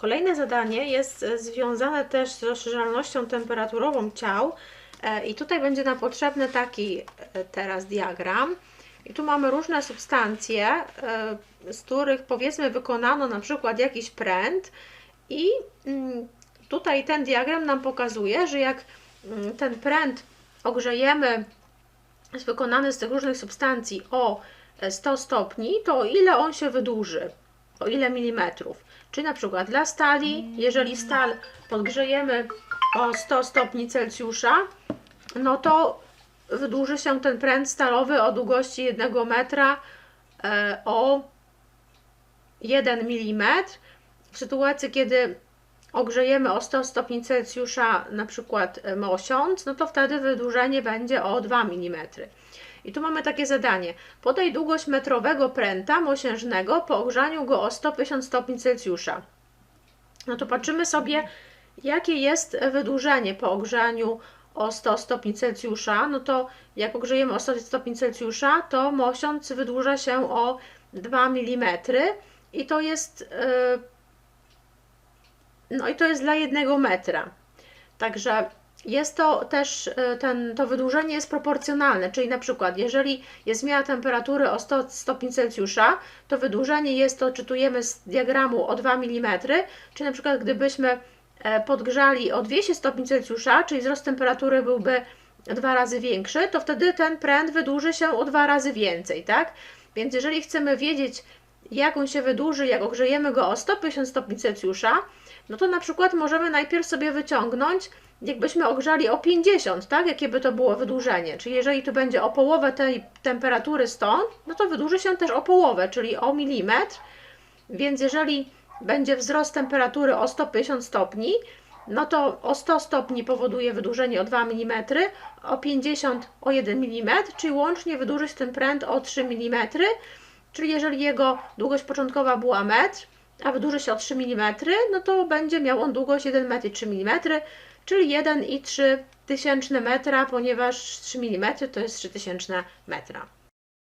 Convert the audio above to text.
Kolejne zadanie jest e, związane też z rozszerzalnością temperaturową ciał E, i tutaj będzie nam potrzebny taki e, teraz diagram. I tu mamy różne substancje, z których powiedzmy wykonano na przykład jakiś pręt i mm, tutaj ten diagram nam pokazuje, że jak mm, ten pręt ogrzejemy, jest wykonany z tych różnych substancji o e, 100 stopni, to o ile on się wydłuży, o ile milimetrów. Czyli na przykład dla stali, jeżeli stal podgrzejemy o 100 stopni Celsjusza, no to wydłuży się ten pręt stalowy o długości 1 metra e, o 1 mm. W sytuacji, kiedy ogrzejemy o 100 stopni Celsjusza na przykład e, mosiąc, no to wtedy wydłużenie będzie o 2 mm. I tu mamy takie zadanie. Podaj długość metrowego pręta mosiężnego po ogrzaniu go o 150 stopni Celsjusza. No to patrzymy sobie, jakie jest wydłużenie po ogrzaniu o 100 stopni Celsjusza. No to jak ogrzejemy o 100 stopni Celsjusza, to mosiąc wydłuża się o 2 mm i to jest yy, no i to jest dla jednego metra. Także jest to też, y, ten, to wydłużenie jest proporcjonalne, czyli na przykład jeżeli jest zmiana temperatury o 100 stopni Celsjusza, to wydłużenie jest to, czytujemy z diagramu o 2 mm, czyli na przykład gdybyśmy e, podgrzali o 200 stopni Celsjusza, czyli wzrost temperatury byłby dwa razy większy, to wtedy ten pręt wydłuży się o dwa razy więcej, tak? Więc jeżeli chcemy wiedzieć, jak on się wydłuży, jak ogrzejemy go o 150 stopni Celsjusza, no to na przykład możemy najpierw sobie wyciągnąć, jakbyśmy ogrzali o 50, tak? Jakie by to było wydłużenie. Czyli jeżeli to będzie o połowę tej temperatury stąd, no to wydłuży się też o połowę, czyli o milimetr. Więc jeżeli będzie wzrost temperatury o 150 stopni, no to o 100 stopni powoduje wydłużenie o 2 mm, o 50 o 1 mm, czyli łącznie wydłuży się ten pręt o 3 mm. Czyli jeżeli jego długość początkowa była metr, a wydłuży się o 3 mm, no to będzie miał on długość 1 metr i 3 mm, czyli 1,3 tysięczne metra, ponieważ 3 mm to jest 3000 metra.